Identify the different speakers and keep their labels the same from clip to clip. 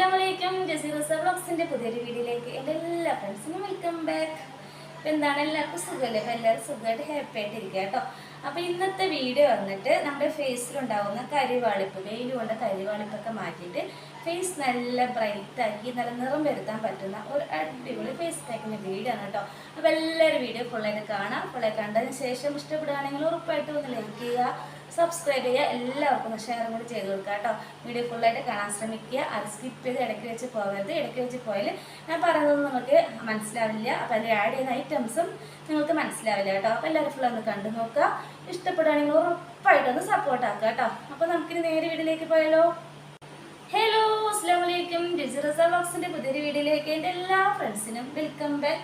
Speaker 1: അസ്സാം വലൈക്കും ജസീറസ ബ്ലോഗ്സിന്റെ പുതിയൊരു വീഡിയോയിലേക്ക് എന്റെ എല്ലാ ഫ്രണ്ട്സിനും വെൽക്കം ബാക്ക് അപ്പം എന്താണ് എല്ലാവർക്കും സുഖമല്ലേ അപ്പം എല്ലാവരും സുഖമായിട്ട് ഹാപ്പി ആയിട്ട് ഇരിക്കുക കേട്ടോ. അപ്പോൾ ഇന്നത്തെ വീഡിയോ വന്നിട്ട് നമ്മുടെ ഫേസിലുണ്ടാവുന്ന കരിവാളിപ്പ് വെയിൽ കൊണ്ട കരിവാളിപ്പൊക്കെ മാറ്റിയിട്ട് ഫേസ് നല്ല ബ്രൈറ്റ് ആക്കി നല്ല നിറം വരുത്താൻ പറ്റുന്ന ഒരു അടിപൊളി ഫേസ് പാക്കിന്റെ വീഡിയോ ആണ് കേട്ടോ. അപ്പോൾ എല്ലാവരും വീഡിയോ ഫുള്ളായിട്ട് കാണാം. ഫുള്ളായി കണ്ടതിന് ശേഷം ഇഷ്ടപ്പെടുകയാണെങ്കിൽ ഉറപ്പായിട്ടും ഒന്ന് ലൈക്ക് ചെയ്യുക. സബ്സ്ക്രൈബ് ചെയ്യുക എല്ലാവർക്കും ഷെയറും കൂടി ചെയ്ത് കൊടുക്കുക കേട്ടോ. വീഡിയോ ഫുള്ളായിട്ട് കാണാൻ ശ്രമിക്കുക. അത് സ്കിപ്പ് ചെയ്ത് ഇടയ്ക്ക് വെച്ച് പോകരുത്. ഇടയ്ക്ക് വെച്ച് പോയാൽ ഞാൻ പറയുന്നത് നിങ്ങൾക്ക് മനസ്സിലാവില്ല. അപ്പോൾ അതിൽ ആഡ് ചെയ്യുന്ന ഐറ്റംസും നിങ്ങൾക്ക് മനസ്സിലാവില്ല കേട്ടോ. അപ്പോൾ എല്ലാവരും ഫുൾ ഒന്ന് കണ്ടു നോക്കുക. ഇഷ്ടപ്പെടുകയാണെങ്കിൽ ഉറപ്പായിട്ടൊന്ന് സപ്പോർട്ട് ആക്കുക കേട്ടോ. അപ്പോൾ നമുക്കിനി നേരെ വീട്ടിലേക്ക് പോയാലോ? ഹലോ അസ്സാം വലൈക്കും ഡിജിറസ ബോക്സിന്റെ പുതിയൊരു വീഡിയോയിലേക്ക് എന്റെ എല്ലാ ഫ്രണ്ട്സിനും വെൽക്കം ബാക്ക്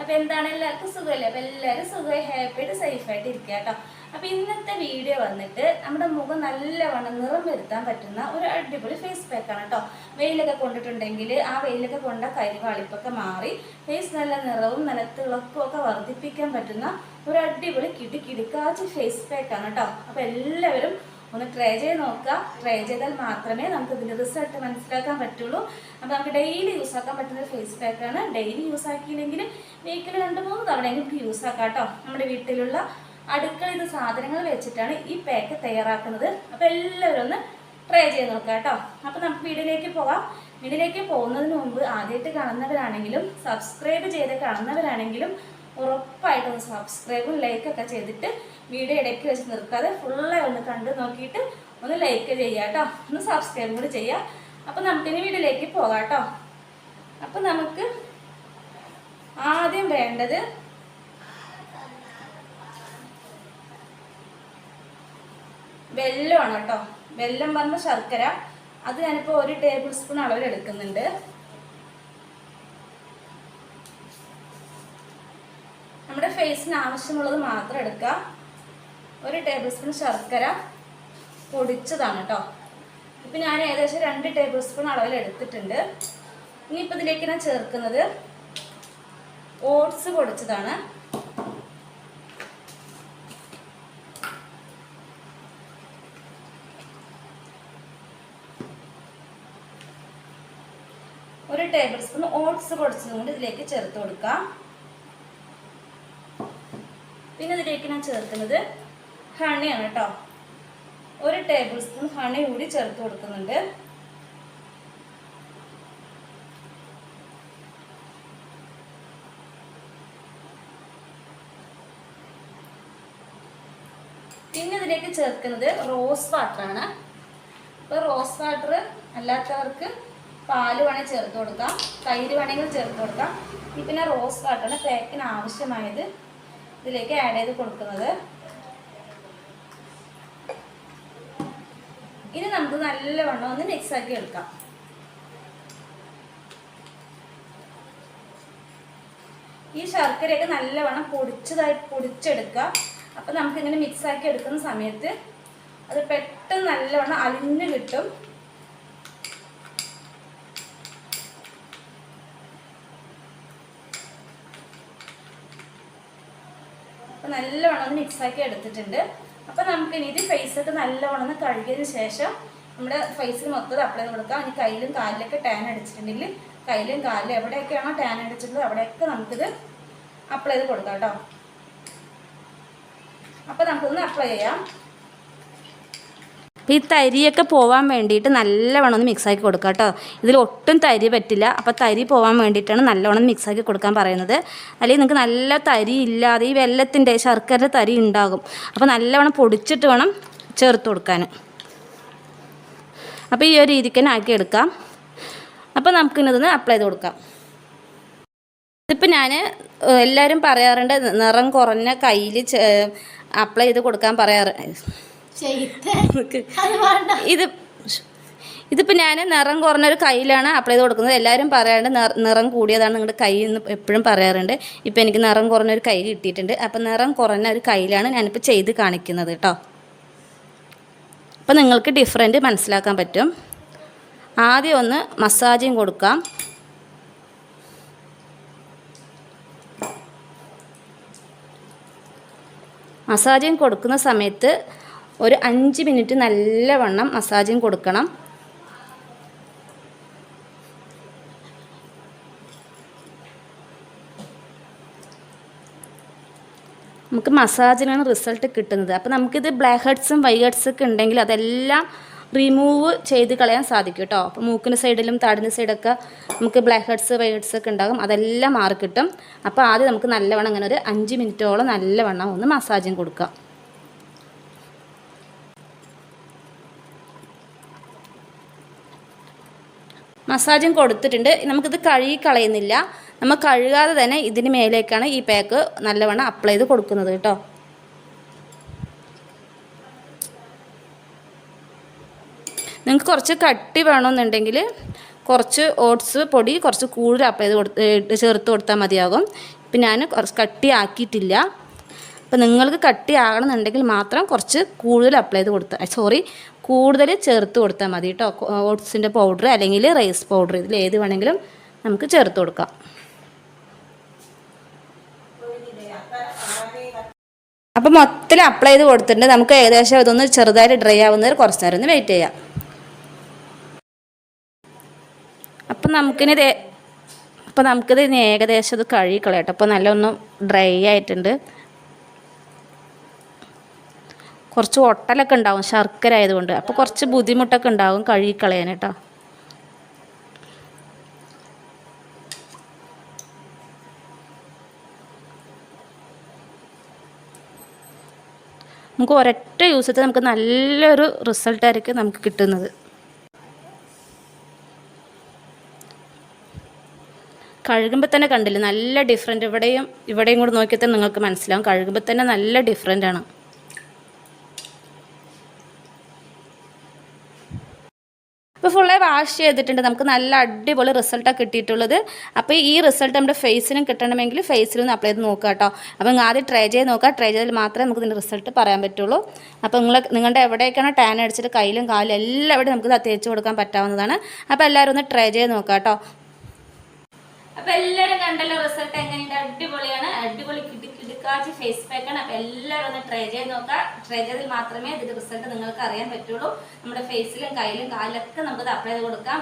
Speaker 1: അപ്പോൾ എന്താണ്? എല്ലാവർക്കും സുഖമല്ലേ? അപ്പോൾ എല്ലാവരും സുഖമായി ഹാപ്പി ആയിട്ട് സേഫ് ആയിട്ട് ഇരിക്കുക കേട്ടോ. അപ്പോൾ ഇന്നത്തെ വീഡിയോ വന്നിട്ട് നമ്മുടെ മുഖം നല്ലവണ്ണം നിറം വരുത്താൻ പറ്റുന്ന ഒരു അടിപൊളി ഫേസ് പാക്കാണ് കേട്ടോ വെയിലൊക്കെ കൊണ്ടിട്ടുണ്ടെങ്കിൽ ആ വെയിലൊക്കെ കൊണ്ട കരിവാളിപ്പൊക്കെ മാറി ഫേസ് നല്ല നിറവും നല്ല തിളക്കവും ഒക്കെ വർദ്ധിപ്പിക്കാൻ പറ്റുന്ന ഒരു അടിപൊളി കിടി കിടിക്കാച്ച് ഫേസ് പാക്കാണ് കേട്ടോ അപ്പോൾ എല്ലാവരും ഒന്ന് ട്രൈ ചെയ്ത് നോക്കുക. ട്രൈ ചെയ്താൽ മാത്രമേ നമുക്ക് ഇതിന്റെ റിസൾട്ട് മനസ്സിലാക്കാൻ പറ്റുള്ളൂ. അപ്പോൾ നമുക്ക് ഡെയിലി യൂസ് ആക്കാൻ പറ്റുന്ന ഫേസ് പാക്കാണ് ഡെയിലി യൂസ് ആക്കിയില്ലെങ്കിൽ വീക്കിൽ രണ്ട് മൂന്ന് തവണ നമുക്ക് യൂസ് ആക്കാം കേട്ടോ നമ്മുടെ വീട്ടിലുള്ള അടുക്കളയിൽ സാധനങ്ങൾ വെച്ചിട്ടാണ് ഈ പാക്ക് തയ്യാറാക്കുന്നത്. അപ്പോൾ എല്ലാവരും ഒന്ന് ട്രൈ ചെയ്ത് നോക്കാം കേട്ടോ. അപ്പോൾ നമുക്ക് വീഡിയോയിലേക്ക് പോകാം വീഡിയോയിലേക്ക് പോകുന്നതിന് മുമ്പ് ആദ്യമായിട്ട് കാണുന്നവരാണെങ്കിലും സബ്സ്ക്രൈബ് ചെയ്ത് കാണുന്നവരാണെങ്കിലും ഉറപ്പായിട്ടും ഒന്ന് സബ്സ്ക്രൈബും ലൈക്കൊക്കെ ചെയ്തിട്ട് വീഡിയോ ഇടയ്ക്ക് വെച്ച് നിർത്താതെ ഫുള്ളായി ഒന്ന് കണ്ടു നോക്കിയിട്ട് ഒന്ന് ലൈക്ക് ചെയ്യുക കേട്ടോ. ഒന്ന് സബ്സ്ക്രൈബ് കൂടി ചെയ്യുക. അപ്പോൾ നമുക്കിനി വീഡിയോയിലേക്ക് പോകാം കേട്ടോ. അപ്പോൾ നമുക്ക് ആദ്യം വേണ്ടത് വെല്ലമാണ് കേട്ടോ വെല്ലം പറഞ്ഞ ശർക്കര. അത് ഞാനിപ്പോൾ ഒരു ടേബിൾ സ്പൂൺ അളവിൽ എടുക്കുന്നുണ്ട്. നമ്മുടെ ഫേസിന് ആവശ്യമുള്ളത് മാത്രം എടുക്കുക. ഒരു ടേബിൾ സ്പൂൺ ശർക്കര പൊടിച്ചതാണ് കേട്ടോ ഇപ്പം ഞാൻ ഏകദേശം രണ്ട് ടേബിൾ സ്പൂൺ അളവിൽ എടുത്തിട്ടുണ്ട്. ഇനിയിപ്പോൾ ഇതിലേക്ക് ഞാൻ ചേർക്കുന്നത് ഓട്സ് പൊടിച്ചതാണ്. ഒരു ടേബിൾ സ്പൂൺ ഓട്സ് പൊടിച്ചതും കൊണ്ട് ഇതിലേക്ക് ചേർത്ത് കൊടുക്കാം. പിന്നെ ഇതിലേക്ക് ഞാൻ ചേർക്കുന്നത് ഹണിയാണ് കേട്ടോ ഒരു ടേബിൾ സ്പൂൺ ഹണി കൂടി ചേർത്ത് കൊടുക്കുന്നുണ്ട്. പിന്നെ ഇതിലേക്ക് ചേർക്കുന്നത് റോസ് വാട്ടറാണ് ഇപ്പോൾ റോസ് വാട്ടർ അല്ലാത്തവർക്ക് പാൽ വേണമെങ്കിൽ ചേർത്ത് കൊടുക്കാം. തൈര് വേണമെങ്കിൽ ചേർത്ത് കൊടുക്കാം. ഈ പിന്നെ റോസ് വാട്ടറാണ് പാക്കിന് ആവശ്യമായത്. ഇതിലേക്ക് ആഡ് ചെയ്ത് കൊടുക്കുന്നത്. ഇനി നമുക്ക് നല്ലവണ്ണം ഒന്ന് മിക്സ് ആക്കി എടുക്കാം. ഈ ശർക്കരയൊക്കെ നല്ലവണ്ണം പൊടിച്ചതായി പൊടിച്ചെടുക്കുക. അപ്പം നമുക്കിങ്ങനെ മിക്സ് ആക്കി എടുക്കുന്ന സമയത്ത് അത് പെട്ടെന്ന് നല്ലവണ്ണം അലിഞ്ഞു കിട്ടും. അപ്പം നല്ലവണ്ണം ഒന്ന് മിക്സാക്കി എടുത്തിട്ടുണ്ട്. അപ്പം നമുക്ക് ഇനി ഇത് ഫേസൊക്കെ നല്ലവണ്ണം കഴുകിയതിന് ശേഷം നമ്മുടെ ഫേസിൽ മൊത്തം അപ്ലൈ ചെയ്ത് കൊടുക്കാം. ഇനി കയ്യിലും കാലിലൊക്കെ ടാൻ അടിച്ചിട്ടുണ്ടെങ്കിൽ കയ്യിലും കാലിലും എവിടെയൊക്കെയാണോ ടാൻ അടിച്ചിട്ടുള്ളത് അവിടെയൊക്കെ നമുക്കിത് അപ്ലൈ ചെയ്ത് കൊടുക്കാം കേട്ടോ. അപ്പം നമുക്കൊന്ന് അപ്ലൈ ചെയ്യാം.
Speaker 2: അപ്പോൾ ഈ തരിയൊക്കെ പോവാൻ വേണ്ടിയിട്ട് നല്ലവണ്ണം ഒന്ന് മിക്സാക്കി കൊടുക്കുക കേട്ടോ. ഇതിൽ ഒട്ടും തരി പറ്റില്ല. അപ്പോൾ തരി പോവാൻ വേണ്ടിയിട്ടാണ് നല്ലവണ്ണം മിക്സാക്കി കൊടുക്കാൻ പറയുന്നത്. അല്ലെങ്കിൽ നിങ്ങൾക്ക് നല്ല തരി ഇല്ലാതെ ഈ വെല്ലത്തിന്റെ ശർക്കര തരി ഉണ്ടാകും. അപ്പോൾ നല്ലവണ്ണം പൊടിച്ചിട്ട് വേണം ചേർത്ത് കൊടുക്കാൻ. അപ്പോൾ ഈ ഒരു രീതിക്ക് തന്നെ ആക്കി എടുക്കാം. അപ്പോൾ നമുക്കിതൊന്ന് അപ്ലൈ ചെയ്ത് കൊടുക്കാം. ഇതിപ്പോൾ ഞാൻ എല്ലാവരും പറയാറുണ്ട് നിറം കുറഞ്ഞ കയ്യിൽ അപ്ലൈ ചെയ്ത് കൊടുക്കാൻ പറയാറ്. ഇത് ഇതിപ്പോൾ ഞാൻ നിറം കുറഞ്ഞൊരു കയ്യിലാണ് അപ്ലൈ ചെയ്ത് കൊടുക്കുന്നത്. എല്ലാവരും പറയാറുണ്ട് നിറ- നിറം കൂടിയതാണ് നിങ്ങളുടെ കൈ എന്ന് എപ്പോഴും പറയാറുണ്ട്. ഇപ്പോൾ എനിക്ക് നിറം കുറഞ്ഞൊരു കൈ കിട്ടിയിട്ടുണ്ട്. അപ്പോൾ നിറം കുറഞ്ഞ ഒരു കയ്യിലാണ് ഞാനിപ്പോൾ ചെയ്ത് കാണിക്കുന്നത് കേട്ടോ. അപ്പോൾ നിങ്ങൾക്ക് ഡിഫറെന്റ് മനസ്സിലാക്കാൻ പറ്റും. ആദ്യം ഒന്ന് മസാജും കൊടുക്കാം. മസാജിങ് കൊടുക്കുന്ന സമയത്ത് ഒരു അഞ്ച് മിനിറ്റ് നല്ലവണ്ണം മസാജിങ് കൊടുക്കണം.
Speaker 1: നമുക്ക് മസാജിനാണ് റിസൾട്ട് കിട്ടുന്നത്. അപ്പോൾ നമുക്കിത് ബ്ലാക്ക് ഹെഡ്സും വൈ ഹെഡ്സൊക്കെ ഉണ്ടെങ്കിൽ അതെല്ലാം റിമൂവ് ചെയ്ത് കളയാൻ സാധിക്കും കേട്ടോ. അപ്പോൾ മൂക്കിന്റെ സൈഡിലും താടിന്റെ സൈഡൊക്കെ നമുക്ക് ബ്ലാക്ക് ഹെഡ്സ് വൈ ഹെഡ്സ് ഒക്കെ ഉണ്ടാകും. അതെല്ലാം മാറി കിട്ടും. അപ്പോൾ ആദ്യം നമുക്ക് നല്ലവണ്ണം അങ്ങനെ ഒരു അഞ്ച് മിനിറ്റോളം നല്ലവണ്ണം ഒന്ന് മസാജും കൊടുക്കാം. മസാജും കൊടുത്തിട്ടുണ്ട്. നമുക്കിത് കഴുകി കളയുന്നില്ല. നമ്മൾ കഴുകാതെ തന്നെ ഇതിന് മേലേക്കാണ് ഈ പാക്ക് നല്ലവണ്ണം അപ്ലൈ ചെയ്ത് കൊടുക്കുന്നത് കേട്ടോ. നിങ്ങൾക്ക് കുറച്ച് കട്ടി വേണമെന്നുണ്ടെങ്കിൽ കുറച്ച് ഓട്സ് പൊടി കുറച്ച് കൂടുതൽ അപ്ലൈ ചെയ്ത് കൊടുത്ത് ചേർത്ത് കൊടുത്താൽ മതിയാകും. ഇപ്പം ഞാൻ കുറച്ച് കട്ടിയാക്കിയിട്ടില്ല അപ്പം നിങ്ങൾക്ക് കട്ടി ആകണമെന്നുണ്ടെങ്കിൽ മാത്രം കുറച്ച് കൂടുതൽ അപ്ലൈ ചെയ്ത് കൊടുത്താൽ സോറി കൂടുതൽ ചേർത്ത് കൊടുത്താൽ മതി കേട്ടോ. ഓട്സിന്റെ പൗഡർ അല്ലെങ്കിൽ റൈസ് പൗഡർ ഇതിൽ ഏത് വേണമെങ്കിലും നമുക്ക് ചേർത്ത് കൊടുക്കാം. അപ്പോൾ മൊത്തത്തിൽ അപ്ലൈ ചെയ്ത് കൊടുത്തിട്ടുണ്ട്. നമുക്ക് ഏകദേശം ഇതൊന്ന് ചെറുതായിട്ട് ഡ്രൈ ആവുന്നവർ കുറച്ച് നേരം ഒന്ന് വെയിറ്റ് ചെയ്യാം. അപ്പം നമുക്കിനി അപ്പം നമുക്കിത് ഏകദേശം ഇത് കഴുകിക്കളയട്ടോ അപ്പോൾ നല്ല ഒന്ന് ഡ്രൈ ആയിട്ടുണ്ട്. കുറച്ച് ഒട്ടലൊക്കെ ഉണ്ടാവും ശർക്കര ആയതുകൊണ്ട് അപ്പോൾ കുറച്ച് ബുദ്ധിമുട്ടൊക്കെ ഉണ്ടാവും കഴുകിക്കളയാൻ കേട്ടോ. നമുക്ക് ഒരൊറ്റ യൂസത്തിൽ നമുക്ക് നല്ലൊരു റിസൾട്ടായിരിക്കും നമുക്ക് കിട്ടുന്നത്. കഴുകുമ്പോൾ തന്നെ കണ്ടില്ല നല്ല ഡിഫറെന്റ് ഇവിടെയും ഇവിടെയും കൂടെ നോക്കിയാൽ തന്നെ നിങ്ങൾക്ക് മനസ്സിലാവും. കഴുകുമ്പോൾ തന്നെ നല്ല ഡിഫറെന്റ് ആണ് ഇപ്പോൾ ഫുള്ളായി വാഷ് ചെയ്തിട്ടുണ്ട്. നമുക്ക് നല്ല അടിപൊളി റിസൾട്ടാണ് കിട്ടിയിട്ടുള്ളത്. അപ്പോൾ ഈ റിസൾട്ട് നമ്മുടെ ഫേസിനും കിട്ടണമെങ്കിൽ ഫേസിൽ ഫേസിലൊന്ന് അപ്ലൈ ചെയ്ത് നോക്കുക കേട്ടോ. അപ്പോൾ നിങ്ങൾ ആദ്യം ട്രൈ ചെയ്ത് നോക്കുക. ട്രൈ ചെയ്താൽ മാത്രമേ നമുക്ക് ഇതിന്റെ റിസൾട്ട് പറയാൻ പറ്റുള്ളൂ. അപ്പോൾ നിങ്ങൾ നിങ്ങളുടെ എവിടെയൊക്കെയാണോ ടാൻ അടിച്ചിട്ട് കയ്യിലും കാലും എല്ലാവിടെയും നമുക്ക് തേച്ച് കൊടുക്കാൻ പറ്റാവുന്നതാണ്. അപ്പോൾ എല്ലാവരും ഒന്ന് ട്രൈ ചെയ്ത് നോക്കുക കേട്ടോ.
Speaker 3: അപ്പോൾ എല്ലാവരും കണ്ടല്ലോ റിസൾട്ട് എങ്ങനെയുണ്ട്? അടിപൊളിയാണ്. അടിപൊളി കിട്ടി. കിടുക്കാച്ചി ഫേസ് പാക്ക് ആണ്. എല്ലാവരും ഒന്ന് ട്രൈ ചെയ്ത് നോക്കാം ട്രൈ ചെയ്തിൽ മാത്രമേ ഇതിന്റെ റിസൾട്ട് നിങ്ങൾക്ക് അറിയാൻ പറ്റുള്ളൂ. നമ്മുടെ ഫേസിലും കയ്യിലും കാലിലൊക്കെ നമുക്ക് അപ്ലൈ ചെയ്ത് കൊടുക്കാം.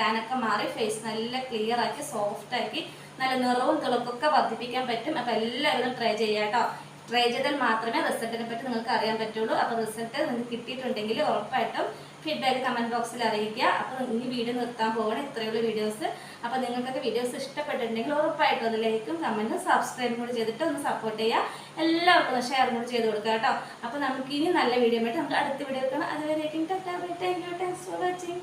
Speaker 3: ടാൻ ഒക്കെ മാറി ഫേസ് നല്ല ക്ലിയർ ആക്കി സോഫ്റ്റ് ആക്കി നല്ല നിറവും തിളക്കൊക്കെ വർദ്ധിപ്പിക്കാൻ പറ്റും. അപ്പൊ എല്ലാവരും ട്രൈ ചെയ്യാട്ടോ ട്രൈ ചെയ്താൽ മാത്രമേ റിസൾട്ടിനെ പറ്റി നിങ്ങൾക്ക് അറിയാൻ പറ്റുള്ളൂ. അപ്പോൾ റിസൾട്ട് നിങ്ങൾക്ക് കിട്ടിയിട്ടുണ്ടെങ്കിൽ ഉറപ്പായിട്ടും ഫീഡ്ബാക്ക് കമന്റ് ബോക്സിൽ അറിയിക്കുക. അപ്പോൾ ഇനി വീഡിയോ നിർത്താൻ പോകണം ഇത്രയുള്ള വീഡിയോസ് അപ്പോൾ നിങ്ങൾക്കൊക്കെ വീഡിയോസ് ഇഷ്ടപ്പെട്ടിട്ടുണ്ടെങ്കിൽ ഉറപ്പായിട്ടും ഒന്ന് ലൈക്കും കമന്റും സബ്സ്ക്രൈബും കൂടി ചെയ്തിട്ട് ഒന്ന് സപ്പോർട്ട് ചെയ്യുക. എല്ലാവർക്കും ഷെയർ കൂടി ചെയ്ത് കൊടുക്കുക കേട്ടോ. അപ്പോൾ നമുക്ക് ഇനി നല്ല വീഡിയോ ആയിട്ട് നമുക്ക് അടുത്ത വീഡിയോ എടുക്കണം അതുവരേക്കും thank you thanks for watching